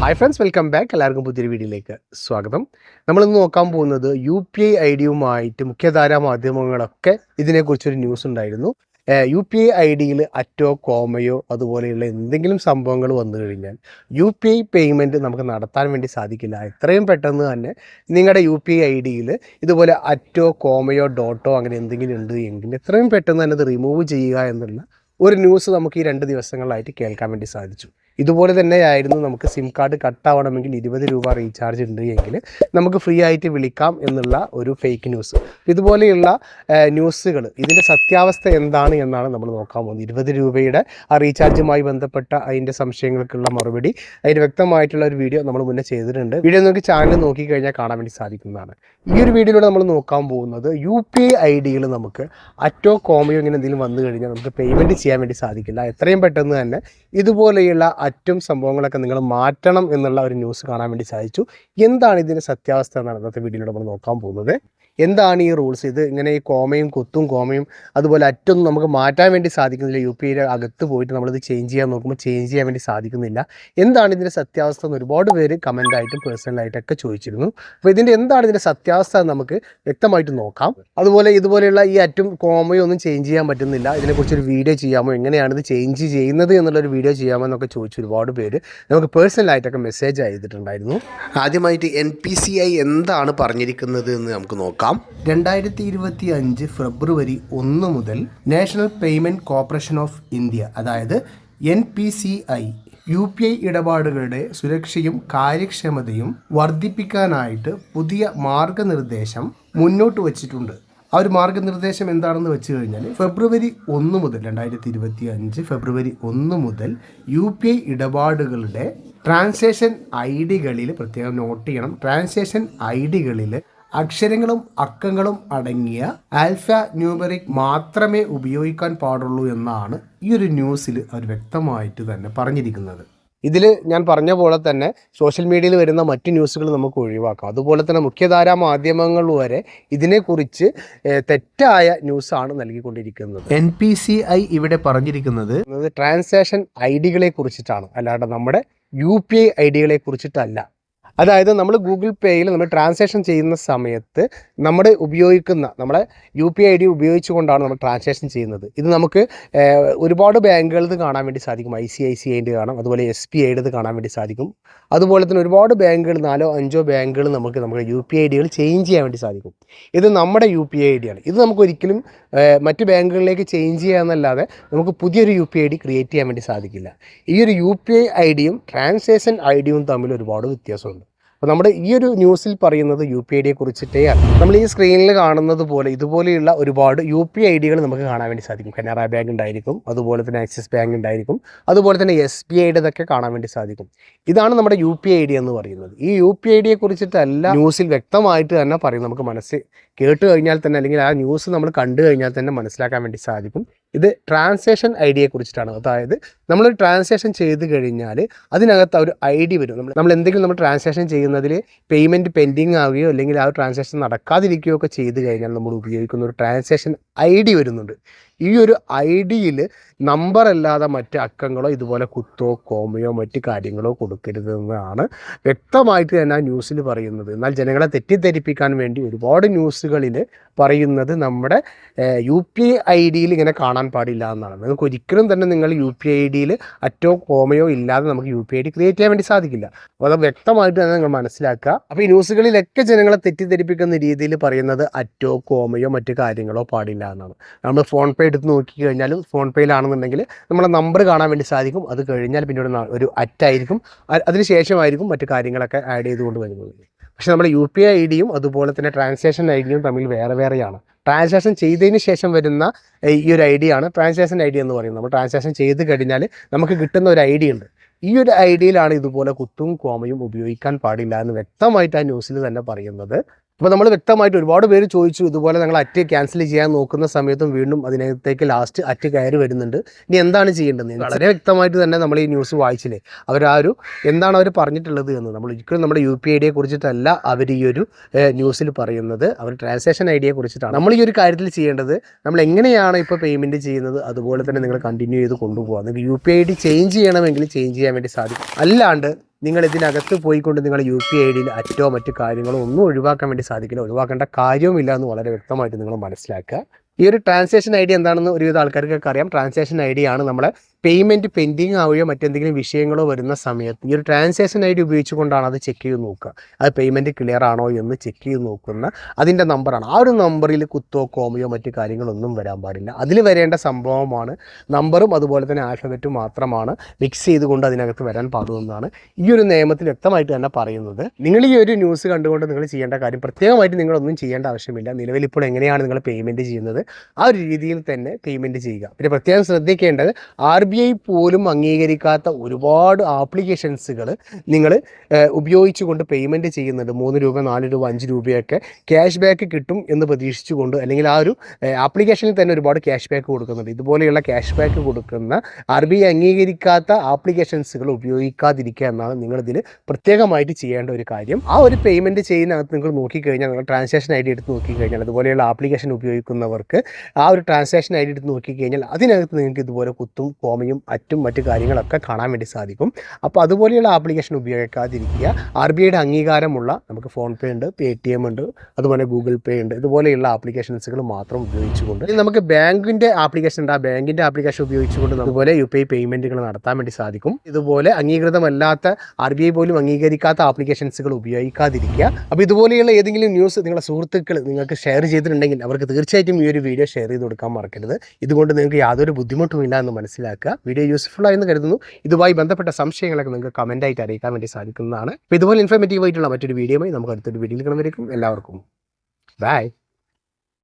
Hi friends welcome back എല്ലാവർക്കും പുതിയൊരു വീഡിയോയിലേക്ക് സ്വാഗതം. നമ്മളിന്ന് നോക്കാൻ പോകുന്നത് യു പി ഐ ഐ ഡിയുമായിട്ട് മുഖ്യധാരാ മാധ്യമങ്ങളൊക്കെ ഇതിനെക്കുറിച്ചൊരു ന്യൂസ് ഉണ്ടായിരുന്നു. യു പി ഐ ഐ ഡിയിൽ അറ്റോ കോമയോ അതുപോലെയുള്ള എന്തെങ്കിലും സംഭവങ്ങൾ വന്നു കഴിഞ്ഞാൽ യു പി ഐ പേയ്മെന്റ് നമുക്ക് നടത്താൻ വേണ്ടി സാധിക്കില്ല. എത്രയും പെട്ടെന്ന് തന്നെ നിങ്ങളുടെ യു പി ഐ ഐ ഡിയിൽ ഇതുപോലെ അറ്റോ കോമയോ ഡോട്ടോ അങ്ങനെ എന്തെങ്കിലും ഉണ്ട് എങ്കിൽ എത്രയും പെട്ടെന്ന് തന്നെ അത് റിമൂവ് ചെയ്യുക എന്നുള്ള ഒരു ന്യൂസ് നമുക്ക് ഈ രണ്ട് ദിവസങ്ങളിലായിട്ട് കേൾക്കാൻ വേണ്ടി സാധിച്ചു. ഇതുപോലെ തന്നെയായിരുന്നു നമുക്ക് സിം കാർഡ് കട്ടാവണമെങ്കിൽ ഇരുപത് രൂപ റീചാർജ് ഉണ്ട് എങ്കിൽ നമുക്ക് ഫ്രീ ആയിട്ട് വിളിക്കാം എന്നുള്ള ഒരു ഫേക്ക് ന്യൂസ് ഇതുപോലെയുള്ള ന്യൂസുകൾ ഇതിന്റെ സത്യാവസ്ഥ എന്താണ് എന്നാണ് നമ്മൾ നോക്കാൻ പോകുന്നത്. ഇരുപത് രൂപയുടെ ആ റീചാർജുമായി ബന്ധപ്പെട്ട അതിന്റെ സംശയങ്ങൾക്കുള്ള മറുപടി അതിന് വ്യക്തമായിട്ടുള്ള ഒരു വീഡിയോ നമ്മൾ മുന്നേ ചെയ്തിട്ടുണ്ട്. വീഡിയോ നിങ്ങൾക്ക് ചാനൽ നോക്കിക്കഴിഞ്ഞാൽ കാണാൻ വേണ്ടി സാധിക്കുന്നതാണ്. ഈ ഒരു വീഡിയോയിലൂടെ നമ്മൾ നോക്കാൻ പോകുന്നത് യു പി ഐ ഐ നമുക്ക് അറ്റോ കോമയോ ഇങ്ങനെ എന്തെങ്കിലും വന്നു കഴിഞ്ഞാൽ നമുക്ക് പേയ്മെന്റ് ചെയ്യാൻ വേണ്ടി സാധിക്കില്ല. എത്രയും പെട്ടെന്ന് തന്നെ ഇതുപോലെയുള്ള അറ്റും സംഭവങ്ങളൊക്കെ നിങ്ങൾ മാറ്റണം എന്നുള്ള ഒരു ന്യൂസ് കാണാൻ വേണ്ടി സാധിച്ചു. എന്താണ് ഇതിന്റെ സത്യാവസ്ഥ എന്നാണ് ഇന്നത്തെ വീഡിയോയിലൂടെ നമ്മൾ നോക്കാൻ പോകുന്നത്. എന്താണ് ഈ റൂൾസ് ഇത് ഇങ്ങനെ ഈ കോമയും കുത്തും കോമയും അതുപോലെ അറ്റൊന്നും നമുക്ക് മാറ്റാൻ വേണ്ടി സാധിക്കുന്നില്ല. യു പി ഐയുടെ അകത്ത് പോയിട്ട് നമ്മളിത് ചേഞ്ച് ചെയ്യാൻ നോക്കുമ്പോൾ ചേഞ്ച് ചെയ്യാൻ വേണ്ടി സാധിക്കുന്നില്ല. എന്താണ് ഇതിന്റെ സത്യാവസ്ഥ എന്ന് ഒരുപാട് പേര് കമന്റായിട്ടും പേഴ്സണലായിട്ടൊക്കെ ചോദിച്ചിരുന്നു. അപ്പോൾ ഇതിന്റെ എന്താണ് ഇതിന്റെ സത്യാവസ്ഥ എന്ന് നമുക്ക് വ്യക്തമായിട്ട് നോക്കാം. അതുപോലെ ഇതുപോലെയുള്ള ഈ അറ്റും കോമയും ഒന്നും ചേഞ്ച് ചെയ്യാൻ പറ്റുന്നില്ല. ഇതിനെക്കുറിച്ചൊരു വീഡിയോ ചെയ്യാമോ? എങ്ങനെയാണ് ഇത് ചേഞ്ച് ചെയ്യുന്നത് എന്നുള്ളൊരു വീഡിയോ ചെയ്യാമോ എന്നൊക്കെ ചോദിച്ചു ഒരുപാട് പേര് നമുക്ക് പേഴ്സണലായിട്ടൊക്കെ മെസ്സേജ് ചെയ്തിട്ടുണ്ടായിരുന്നു. ആദ്യമായിട്ട് എൻ പി സി ഐ എന്താണ് പറഞ്ഞിരിക്കുന്നത് എന്ന് നമുക്ക് നോക്കാം. രണ്ടായിരത്തി ഇരുപത്തി അഞ്ച് ഫെബ്രുവരി ഒന്ന് മുതൽ national payment corporation of India N P C I U P I I ഇടപാടുകളുടെ സുരക്ഷയും കാര്യക്ഷമതയും വർദ്ധിപ്പിക്കാനായിട്ട് പുതിയ മാർഗനിർദ്ദേശം മുന്നോട്ട് വച്ചിട്ടുണ്ട്. ആ ഒരു മാർഗനിർദ്ദേശം എന്താണെന്ന് വെച്ച് കഴിഞ്ഞാൽ ഫെബ്രുവരി ഒന്ന് മുതൽ രണ്ടായിരത്തി ഇരുപത്തി അഞ്ച് ഫെബ്രുവരി ഒന്ന് മുതൽ യു പി ഐ ഇടപാടുകളുടെ ട്രാൻസാക്ഷൻ ഐ ഡികളിൽ പ്രത്യേകം നോട്ട് ചെയ്യണം. ട്രാൻസാക്ഷൻ ഐ ഡികളിൽ അക്ഷരങ്ങളും അക്കങ്ങളും അടങ്ങിയ ആൽഫ ന്യൂമറിക് മാത്രമേ ഉപയോഗിക്കാൻ പാടുള്ളൂ എന്നാണ് ഈ ഒരു ന്യൂസിൽ അവർ വ്യക്തമായിട്ട് തന്നെ പറഞ്ഞിരിക്കുന്നത്. ഇതിൽ ഞാൻ പറഞ്ഞ പോലെ തന്നെ സോഷ്യൽ മീഡിയയിൽ വരുന്ന മറ്റ് ന്യൂസുകൾ നമുക്ക് ഒഴിവാക്കാം. അതുപോലെ തന്നെ മുഖ്യധാരാ മാധ്യമങ്ങൾ വരെ ഇതിനെക്കുറിച്ച് തെറ്റായ ന്യൂസാണ് നൽകിക്കൊണ്ടിരിക്കുന്നത്. എൻ പി സി ഐ ഇവിടെ പറഞ്ഞിരിക്കുന്നത് ട്രാൻസാക്ഷൻ ഐ ഡികളെ കുറിച്ചിട്ടാണ്. അല്ലാണ്ട് നമ്മുടെ യു പി ഐ ഐ ഡികളെ കുറിച്ചിട്ടല്ല. അതായത് നമ്മൾ ഗൂഗിൾ പേയിൽ നമ്മൾ ട്രാൻസാക്ഷൻ ചെയ്യുന്ന സമയത്ത് നമ്മൾ ഉപയോഗിക്കുന്ന നമ്മളെ യു പി ഐ ഡി ഉപയോഗിച്ചുകൊണ്ടാണ് നമ്മൾ ട്രാൻസാക്ഷൻ ചെയ്യുന്നത്. ഇത് നമുക്ക് ഒരുപാട് ബാങ്കുകളത് കാണാൻ വേണ്ടി സാധിക്കും. ഐ സി ഐ സി ഐന്റെ കാണാം അതുപോലെ എസ് ബി ഐയുടെ കാണാൻ വേണ്ടി സാധിക്കും. അതുപോലെ തന്നെ ഒരുപാട് ബാങ്കുകൾ നാലോ അഞ്ചോ ബാങ്കുകൾ നമുക്ക് നമ്മുടെ യു പി ഐ ഡികൾ ചേഞ്ച് ചെയ്യാൻ വേണ്ടി സാധിക്കും. ഇത് നമ്മുടെ യു പി ഐ ഡി ആണ് ഇത് നമുക്ക് ഒരിക്കലും മറ്റ് ബാങ്കുകളിലേക്ക് ചേഞ്ച് ചെയ്യാമെന്നല്ലാതെ നമുക്ക് പുതിയൊരു U P I D create ചെയ്യാൻ വേണ്ടി സാധിക്കില്ല. ഈ ഒരു യു പി ഐ ഐ ഡിയും ട്രാൻസാക്ഷൻ ഐ ഡിയും തമ്മിൽ ഒരുപാട് വ്യത്യാസമുണ്ട്. അപ്പോൾ നമ്മുടെ ഈ ഒരു ന്യൂസിൽ പറയുന്നത് യു പി ഐ ഡിയെ കുറിച്ചിട്ടേയാണ് നമ്മൾ ഈ സ്ക്രീനിൽ കാണുന്നത് പോലെ ഇതുപോലെയുള്ള ഒരുപാട് യു പി ഐ ഡികൾ നമുക്ക് കാണാൻ വേണ്ടി സാധിക്കും. കനറ ബാങ്ക് ഉണ്ടായിരിക്കും അതുപോലെ തന്നെ ആക്സിസ് ബാങ്ക് ഉണ്ടായിരിക്കും അതുപോലെ തന്നെ എസ് ബി ഐയുടേതൊക്കെ കാണാൻ വേണ്ടി സാധിക്കും. ഇതാണ് നമ്മുടെ യു പി ഐ ഡി എന്ന് പറയുന്നത്. ഈ യു പി ഐ ഡിയെ കുറിച്ചിട്ടല്ല ന്യൂസിൽ വ്യക്തമായിട്ട് തന്നെ പറയും നമുക്ക് മനസ്സിൽ കേട്ട് കഴിഞ്ഞാൽ തന്നെ അല്ലെങ്കിൽ ആ ന്യൂസ് നമ്മൾ കണ്ടു കഴിഞ്ഞാൽ തന്നെ മനസ്സിലാക്കാൻ വേണ്ടി സാധിക്കും. ഇത് ട്രാൻസാക്ഷൻ ഐ ഡിയെ കുറിച്ചിട്ടാണ്. അതായത് നമ്മളൊരു ട്രാൻസാക്ഷൻ ചെയ്ത് കഴിഞ്ഞാൽ അതിനകത്ത് ഒരു ഐ ഡി വരും. നമ്മൾ നമ്മൾ എന്തെങ്കിലും നമ്മൾ ട്രാൻസാക്ഷൻ ചെയ്യുന്നതിൽ പേയ്മെന്റ് പെൻഡിങ് ആവുകയോ അല്ലെങ്കിൽ ആ ട്രാൻസാക്ഷൻ നടക്കാതിരിക്കുകയോ ഒക്കെ ചെയ്ത് കഴിഞ്ഞാൽ നമ്മൾ ഉപയോഗിക്കുന്ന ഒരു ട്രാൻസാക്ഷൻ ഐ ഡി വരുന്നുണ്ട്. ഈ ഒരു ഐ ഡിയിൽ നമ്പർ അല്ലാതെ മറ്റ് അക്കങ്ങളോ ഇതുപോലെ കുത്തോ കോമയോ മറ്റ് കാര്യങ്ങളോ കൊടുക്കരുതെന്നാണ് വ്യക്തമായിട്ട് തന്നെ ആ ന്യൂസിൽ പറയുന്നത്. എന്നാൽ ജനങ്ങളെ തെറ്റിദ്ധരിപ്പിക്കാൻ വേണ്ടി ഒരുപാട് ന്യൂസുകളിൽ പറയുന്നത് നമ്മുടെ യു പി ഐ ഡിയിൽ ഇങ്ങനെ കാണാൻ പാടില്ല എന്നാണ്. നിങ്ങൾക്ക് ഒരിക്കലും തന്നെ നിങ്ങൾ യു പി ഐ ഡിയിൽ അറ്റോ കോമയോ ഇല്ലാതെ നമുക്ക് U P I D create ചെയ്യാൻ വേണ്ടി സാധിക്കില്ല. അപ്പോൾ അത് വ്യക്തമായിട്ട് തന്നെ നിങ്ങൾ മനസ്സിലാക്കുക. അപ്പോൾ ഈ ന്യൂസുകളിലൊക്കെ ജനങ്ങളെ തെറ്റിദ്ധരിപ്പിക്കുന്ന രീതിയിൽ പറയുന്നത് അറ്റോ കോമയോ മറ്റു കാര്യങ്ങളോ പാടില്ല എന്നാണ്. നമ്മൾ ഫോൺ പേ എടുത്ത് നോക്കി കഴിഞ്ഞാലും ഫോൺ പേയിലാണെന്നുണ്ടെങ്കിൽ നമ്മളെ നമ്പർ കാണാൻ വേണ്ടി സാധിക്കും. അത് കഴിഞ്ഞാൽ പിന്നീട് ഒരു അറ്റായിരിക്കും. അതിനുശേഷമായിരിക്കും അതിന് ശേഷമായിരിക്കും മറ്റു കാര്യങ്ങളൊക്കെ ആഡ് ചെയ്തുകൊണ്ട് വരുന്നത്. പക്ഷേ നമ്മുടെ യു പി ഐ ഐ ഡിയും അതുപോലെ തന്നെ ട്രാൻസാക്ഷൻ ഐ ഡിയും തമ്മിൽ വേറെ വേറെയാണ്. ട്രാൻസാക്ഷൻ ചെയ്തതിന് ശേഷം വരുന്ന ഈ ഒരു ഐ ഡി ആണ് ട്രാൻസാക്ഷൻ ഐ ഡി എന്ന് പറയുന്നത്. നമ്മൾ ട്രാൻസാക്ഷൻ ചെയ്ത് കഴിഞ്ഞാൽ നമുക്ക് കിട്ടുന്ന ഒരു ഐ ഡി ഉണ്ട്. ഈ ഒരു ഐ ഡിയിലാണ് ഇതുപോലെ കുത്തും കോമയും ഉപയോഗിക്കാൻ പാടില്ല എന്ന് വ്യക്തമായിട്ട് ആ ന്യൂസിൽ തന്നെ പറയുന്നത്. അപ്പോൾ നമ്മൾ വ്യക്തമായിട്ട് ഒരുപാട് പേര് ചോദിച്ചു ഇതുപോലെ ഞങ്ങൾ അറ്റ് ക്യാൻസൽ ചെയ്യാൻ നോക്കുന്ന സമയത്തും വീണ്ടും അതിനകത്തേക്ക് ലാസ്റ്റ് അറ്റ് കയറി വരുന്നുണ്ട്. ഇനി എന്താണ് ചെയ്യേണ്ടത്? വളരെ വ്യക്തമായിട്ട് തന്നെ നമ്മൾ ഈ ന്യൂസ് വായിച്ചില്ലേ? അവർ ആ ഒരു എന്താണ് അവർ പറഞ്ഞിട്ടുള്ളത് എന്ന്. നമ്മൾ ഒരിക്കലും നമ്മുടെ യു പി ഐ ഡിയെ കുറിച്ചിട്ടല്ല അവർ ഈ ഒരു ന്യൂസിൽ പറയുന്നത്. അവർ ട്രാൻസാക്ഷൻ ഐ ഡിയെ കുറിച്ചിട്ടാണ്. നമ്മൾ ഈ ഒരു കാര്യത്തിൽ ചെയ്യേണ്ടത് നമ്മൾ എങ്ങനെയാണ് ഇപ്പോൾ പേയ്മെന്റ് ചെയ്യുന്നത് അതുപോലെ തന്നെ നിങ്ങൾ കണ്ടിന്യൂ ചെയ്ത് കൊണ്ടുപോകുക നിങ്ങൾക്ക് U P I D change ചെയ്യണമെങ്കിൽ ചേഞ്ച് ചെയ്യാൻ വേണ്ടി സാധിക്കും. അല്ലാണ്ട് നിങ്ങൾ ഇതിനകത്ത് പോയിക്കൊണ്ട് നിങ്ങൾ യു പി ഐ ഡിയിൽ അറ്റോ മറ്റു കാര്യങ്ങളോ ഒന്നും ഒഴിവാക്കാൻ വേണ്ടി സാധിക്കില്ല. ഒഴിവാക്കേണ്ട കാര്യവുമില്ല എന്ന് വളരെ വ്യക്തമായിട്ട് നിങ്ങൾ മനസ്സിലാക്കുക. ഈ ഒരു ട്രാൻസാക്ഷൻ ഐ ഡി എന്താണെന്ന് ഒരുവിധ ആൾക്കാർക്കൊക്കെ അറിയാം. ട്രാൻസാക്ഷൻ ഐ ഡി ആണ് നമ്മളെ പേയ്മെന്റ് പെൻഡിങ് ആവുകയോ മറ്റെന്തെങ്കിലും വിഷയങ്ങളോ വരുന്ന സമയത്ത് ഈ ഒരു ട്രാൻസാക്ഷൻ ഐ ഡി ഉപയോഗിച്ചുകൊണ്ടാണ് അത് ചെക്ക് ചെയ്ത് നോക്കുക. അത് പേയ്മെന്റ് ക്ലിയർ ആണോ എന്ന് ചെക്ക് ചെയ്ത് നോക്കുന്ന അതിന്റെ നമ്പറാണ് ആ ഒരു നമ്പറിൽ കുത്തോ കോമയോ മറ്റു കാര്യങ്ങളൊന്നും വരാൻ പാടില്ല. അതിൽ വരേണ്ട സംഭവമാണ് നമ്പറും അതുപോലെ തന്നെ ആൽഫബറ്റും മാത്രമാണ് മിക്സ് ചെയ്തുകൊണ്ട് അതിനകത്ത് വരാൻ പാടുമെന്നാണ് ഈ ഒരു നിയമത്തിൽ വ്യക്തമായിട്ട് തന്നെ പറയുന്നത് നിങ്ങൾ ഈ ഒരു ന്യൂസ് കണ്ടുകൊണ്ട് നിങ്ങൾ ചെയ്യേണ്ട കാര്യം പ്രത്യേകമായിട്ട് നിങ്ങളൊന്നും ചെയ്യേണ്ട ആവശ്യമില്ല. നിലവിൽ ഇപ്പോൾ എങ്ങനെയാണ് നിങ്ങൾ പേയ്മെന്റ് ചെയ്യുന്നത്? ആ ഒരു രീതിയിൽ തന്നെ പേയ്മെന്റ് ചെയ്യുക. പിന്നെ പ്രത്യേകം ശ്രദ്ധിക്കേണ്ടത് ആർ ബി ഐ പോലും അംഗീകരിക്കാത്ത ഒരുപാട് ആപ്ലിക്കേഷൻസുകൾ നിങ്ങൾ ഉപയോഗിച്ചുകൊണ്ട് പേയ്മെന്റ് ചെയ്യുന്നുണ്ട്. മൂന്ന് രൂപ നാല് രൂപ അഞ്ച് രൂപയൊക്കെ ക്യാഷ് ബാക്ക് കിട്ടും എന്ന് പ്രതീക്ഷിച്ചുകൊണ്ട് അല്ലെങ്കിൽ ആ ഒരു ആപ്ലിക്കേഷനിൽ തന്നെ ഒരുപാട് ക്യാഷ് ബാക്ക് കൊടുക്കുന്നുണ്ട്. ഇതുപോലെയുള്ള ക്യാഷ് ബാക്ക് കൊടുക്കുന്ന ആർ ബി ഐ അംഗീകരിക്കാത്ത ആപ്ലിക്കേഷൻസുകൾ ഉപയോഗിക്കാതിരിക്കുക എന്നാണ് നിങ്ങളിതിൽ പ്രത്യേകമായിട്ട് ചെയ്യേണ്ട ഒരു കാര്യം. ആ ഒരു പേയ്മെന്റ് ചെയ്യുന്നതിനകത്ത് നിങ്ങൾ നോക്കിക്കഴിഞ്ഞാൽ നിങ്ങൾ ട്രാൻസാക്ഷൻ ഐ ഡി എടുത്ത് നോക്കിക്കഴിഞ്ഞാൽ അതുപോലെയുള്ള ആപ്ലിക്കേഷൻ ഉപയോഗിക്കുന്നവർക്ക് ആ ഒരു ട്രാൻസാക്ഷൻ ഐ ഡി എടുത്ത് നോക്കിക്കഴിഞ്ഞാൽ അതിനകത്ത് നിങ്ങൾക്ക് ഇതുപോലെ കുത്തും കോമയും അറ്റും മറ്റു കാര്യങ്ങളൊക്കെ കാണാൻ വേണ്ടി സാധിക്കും. അപ്പോൾ അതുപോലെയുള്ള ആപ്ലിക്കേഷൻ ഉപയോഗിക്കാതിരിക്കുക. ആർ ബി ഐയുടെ അംഗീകാരമുള്ള നമുക്ക് ഫോൺ പേ ഉണ്ട് പേ ടി എം ഉണ്ട് അതുപോലെ ഗൂഗിൾ പേ ഉണ്ട്. ഇതുപോലെയുള്ള ആപ്ലിക്കേഷൻസുകൾ മാത്രം ഉപയോഗിച്ചുകൊണ്ട് നമുക്ക് ബാങ്കിന്റെ ആപ്ലിക്കേഷൻ ഉണ്ട്. ആ ബാങ്കിന്റെ ആപ്ലിക്കേഷൻ ഉപയോഗിച്ചുകൊണ്ട് അതുപോലെ യു പി ഐ പേയ്മെന്റുകൾ നടത്താൻ വേണ്ടി സാധിക്കും. ഇതുപോലെ അംഗീകൃതമല്ലാത്ത ആർ ബി ഐ പോലും അംഗീകരിക്കാത്ത ആപ്ലിക്കേഷൻസുകൾ ഉപയോഗിക്കാതിരിക്കുക. അപ്പോൾ ഇതുപോലെയുള്ള ഏതെങ്കിലും ന്യൂസ് നിങ്ങളുടെ സുഹൃത്തുക്കൾ നിങ്ങൾക്ക് ഷെയർ ചെയ്തിട്ടുണ്ടെങ്കിൽ അവർക്ക് തീർച്ചയായിട്ടും ഈ ഒരു വീഡിയോ ഷെയർ ചെയ്ത് കൊടുക്കാൻ മറക്കരുത്. ഇതുകൊണ്ട് നിങ്ങൾക്ക് യാതൊരു ബുദ്ധിമുട്ടുമില്ല എന്ന് മനസ്സിലാക്കുക. വീഡിയോ യൂസ്ഫുൾ ആയെന്ന് കരുതുന്നു. ഇതുമായി ബന്ധപ്പെട്ട സംശയങ്ങളൊക്കെ നിങ്ങൾക്ക് കമന്റായിട്ട് അറിയിക്കാൻ വേണ്ടി സാധിക്കുന്നതാണ്. അപ്പോൾ ഇതുപോലെ ഇൻഫോർമേറ്റീവ് ആയിട്ടുള്ള മറ്റൊരു വീഡിയോയുമായി നമുക്ക് അടുത്തൊരു വീഡിയോയിൽ കാണുമായിരിക്കും എല്ലാവർക്കും ബൈ